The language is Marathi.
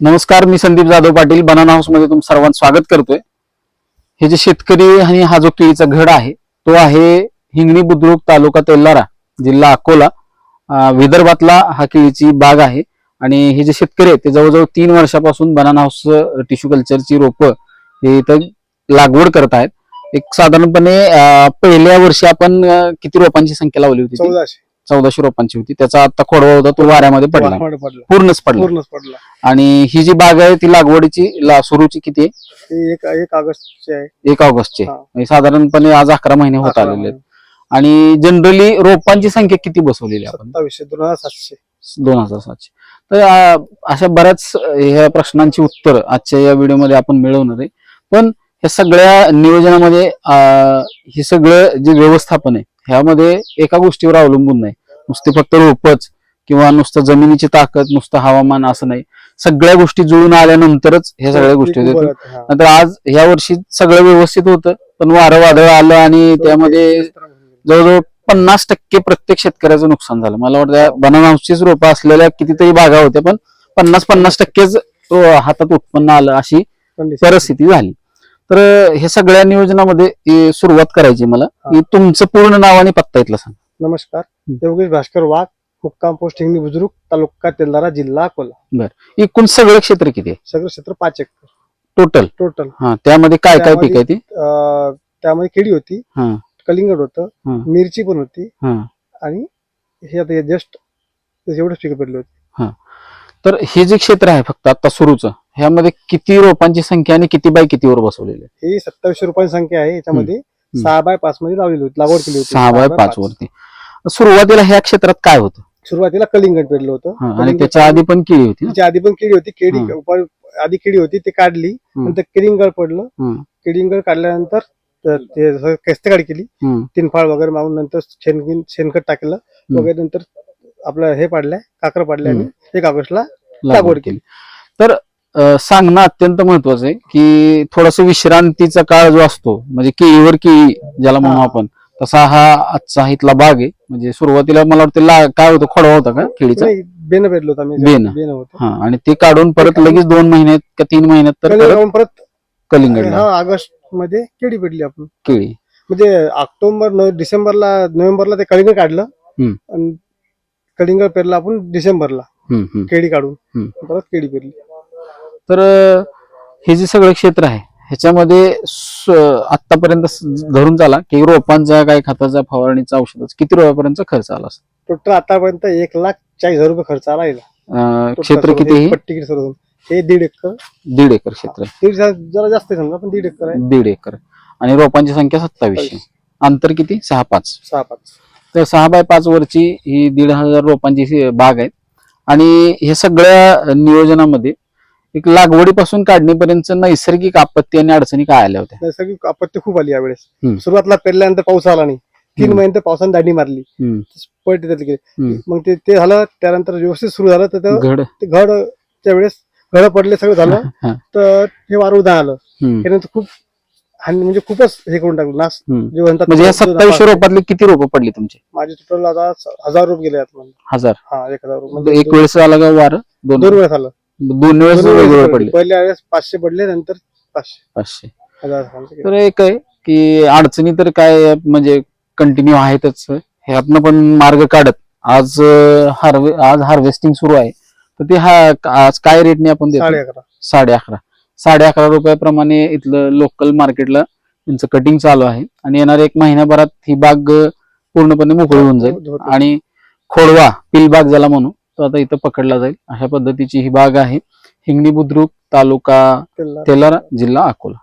नमस्कार मी संदीप जाधव पाटील. बनाना हाऊसमध्ये तुम सर्वांचं स्वागत करतोय. हे जे शेतकरी आणि हा जो केळीचा घड आहे तो आहे हिंगणी बुद्रुक तालुका तेल्लारा जिल्हा अकोला. विदर्भातला हा केळीची बाग आहे आणि हे जे शेतकरी आहेत ते जवळजवळ तीन वर्षापासून बनाना हाऊस टिश्यू कल्चरची रोपं हे इथं लागवड करत आहेत. एक साधारणपणे पहिल्या वर्षी आपण किती रोपांची संख्या लावली होती चौदाशे रोपांची होती. त्याचा आता खोडवा होता तो वाऱ्यामध्ये पडला. पूर्णच पडला. पूर्णच पडला. आणि ही जी बाग आहे ती लागवडीची ला- सुरूची किती आहे? ते एक एक ऑगस्टचे आहे. एक ऑगस्टची आहे. हा. म्हणजे साधारणपणे आज अकरा महिने होत अकरा आलेले आहेत. आणि जनरली रोपांची संख्या किती बसवलेली आहे आपण? सत्तावीसशे दोन हजार सातशे. दोन हजार सातशे. तर अं, अशा बऱ्याच अं, ह्या प्रश्नांची उत्तर आजच्या या व्हिडिओमध्ये आपण मिळवणार आहे. पण ह्या सगळ्या नियोजनामध्ये अं, हे सगळं जे व्यवस्थापन आहे ह्यामध्ये एका गोष्टीवर अवलंबून नाही. नुसते फक्त रोपच किंवा नुसतं जमिनीची ताकद नुसतं हवामान असं नाही. सगळ्या गोष्टी जुळून आल्यानंतरच ह्या सगळ्या गोष्टी पीक होतात उभं राहतं, हा. नंतर आज ह्या वर्षी सगळं व्यवस्थित होतं पण वारं वादळ आलं आणि त्यामध्ये जवळजवळ पन्नास टक्के प्रत्येक शेतकऱ्याचं नुकसान झालं. मला वाटतं बनाना हाऊसचीच रोपं असलेल्या कितीतरी बागा होत्या पण पन्नास पन्नास टक्केच हातात उत्पन्न आलं अशी. परिस्थिती झाली. तर हे सगळ्या नियोजनामध्ये हे सुरुवात करायची मला. हा. तुमचं पूर्ण नाव आणि पत्ता इथलं सांग नमस्कार. योगेश भास्कर वाघ मुक्काम पोस्ट हिंगणी बुजुर्ग तालुका तेल्दारा जिल्हा अकोला. एकूण सगळं क्षेत्र किती आहे? सगळं क्षेत्र पाच एकर. टोटल टोटल हा त्यामध्ये काय काय पीक आहे ते? त्यामध्ये केळी होती हा. कलिंगड होतं हा. मिरची पण होती हा. आणि हे आता जस्ट एवढंच पिकं पडली होती. तर हे जे क्षेत्र आहे फक्त आता सुरूच ह्यामध्ये किती रोपांची संख्या आणि किती बाय कितीवर बसवलेली आहे ही सत्तावीसशे रुपयांची संख्या आहे याच्यामध्ये सहा बाय पाच मध्ये लावलेली होती लागवड केली होती. सहा बाय पाच. वरती सुरुवातीला ह्या क्षेत्रात काय होतं? सुरुवातीला कलिंगड पेरलं होतं. आणि त्याच्या आधी पण केळी होती? त्याच्या आधी पण केळी होती. केळी आधी केळी होती ती काढली. नंतर किडिंगळ पडलं. किडिंगळ काढल्यानंतर काढ केली. तीन फाळ वगैरे मारून नंतर शेणगिन शेणखत टाकलं. वगैरे नंतर आपलं हे पाडलंय काकर पाडलंय आणि एक ऑगस्टला लागवड केली. तर सांगणं अत्यंत महत्वाचं आहे की थोडस विश्रांतीचा काळ जो असतो म्हणजे केळीवर केळी ज्याला म्हणू. आपण तसा हा आजचा इथला बाग आहे. म्हणजे सुरुवातीला मला वाटतं ला- काय होतं खोडवा होता का केळीचा नाही, बेन पेरलं होतं आम्ही. बेनं. बेन होतं. हा आणि ते काढून परत लगेच दोन महिन्यात का तीन महिन्यात तर कलिंगड परत लावून परत कलिंगडला. हा ऑगस्टमध्ये केळी पेरली आपण. केळी. म्हणजे ऑक्टोबर डिसेंबरला नोव्हेंबरला ते कलिंगड काढलं. आणि कलिंगड पेरलं आपण डिसेंबरला. हम्म, हम्म. केळी काढून. परत केळी पेरली. तर अं, हे जे सगळं क्षेत्र आहे ह्याच्यामध्ये आतापर्यंत धरून चाला की रोपांचा काय खताचा फवारणीचा औषधाचा किती रुपयापर्यंत खर्च आला? टोटल आतापर्यंत एक लाख चाळीस हजार रुपये खर्च आला याला. क्षेत्र किती पट्टी हे दीड एकर. दीड एकर क्षेत्र जरा जास्त समजा पण दीड एकर आहे. दीड एकर. आणि रोपांची संख्या सत्तावीसशे अंतर किती? सहा पाच. सहा पाच. तर सहा बाय पाच वरची ही दीड हजार रोपांची बाग आहे आणि हे सगळ्या नियोजनामध्ये एक लागवडीपासून काढणीपर्यंत नैसर्गिक आपत्ती आणि अडचणी काय आल्या होत्या? नैसर्गिक आपत्ती खूप आली यावेळेस. सुरुवातीला पेरल्यानंतर पाऊस आला नाही. तीन. महिने पावसाने दांडी मारली. त्यातले गेले. मग ते ते झालं त्यानंतर व्यवस्थित सुरू झालं तर घड. ते घड त्यावेळेस घड पडले सगळं झालं. तर हे वार उदा आलं. त्यानंतर खूप हानी म्हणजे खूपच हे करून टाकलं. नाश हम्म. जे म्हणतात म्हणजे सत्तावीसशे. रोपातले किती रोपं पडली तुमची? माझे टोटल आता हजार रुपये गेले आता हजार. हा एक हजार रुपये म्हणजे एक वेळेस आला का वार? दोन दोन वेळेस आलं. दोन वेळेस वेगवेगळे पडले. पहिल्या वेळेस पाचशे पडले नंतर पाचशे. पाचशे. हजार. तर एक आहे की अडचणी तर काय म्हणजे कंटिन्यू आहेतच. ह्यातनं पण मार्ग काढत. आज हार्वे आज हार्वेस्टिंग सुरू आहे. तर ते हा आज काय रेटने आपण देतो? साडे अकरा. साडे अकरा. साडे अकरा रुपयाप्रमाणे इथलं लोकल मार्केटला त्यांचं कटिंग चालू आहे. आणि येणाऱ्या एक महिन्याभरात ही बाग अं, पूर्णपणे मोकळी होऊन जाईल. आणि खोडवा पिल बाग ज्याला म्हणू तो आता इथं पकडला जाईल. अशा पद्धतीची ही बाग आहे. हिंगणी बुद्रुक तालुका. तेलारा जिल्हा अकोला.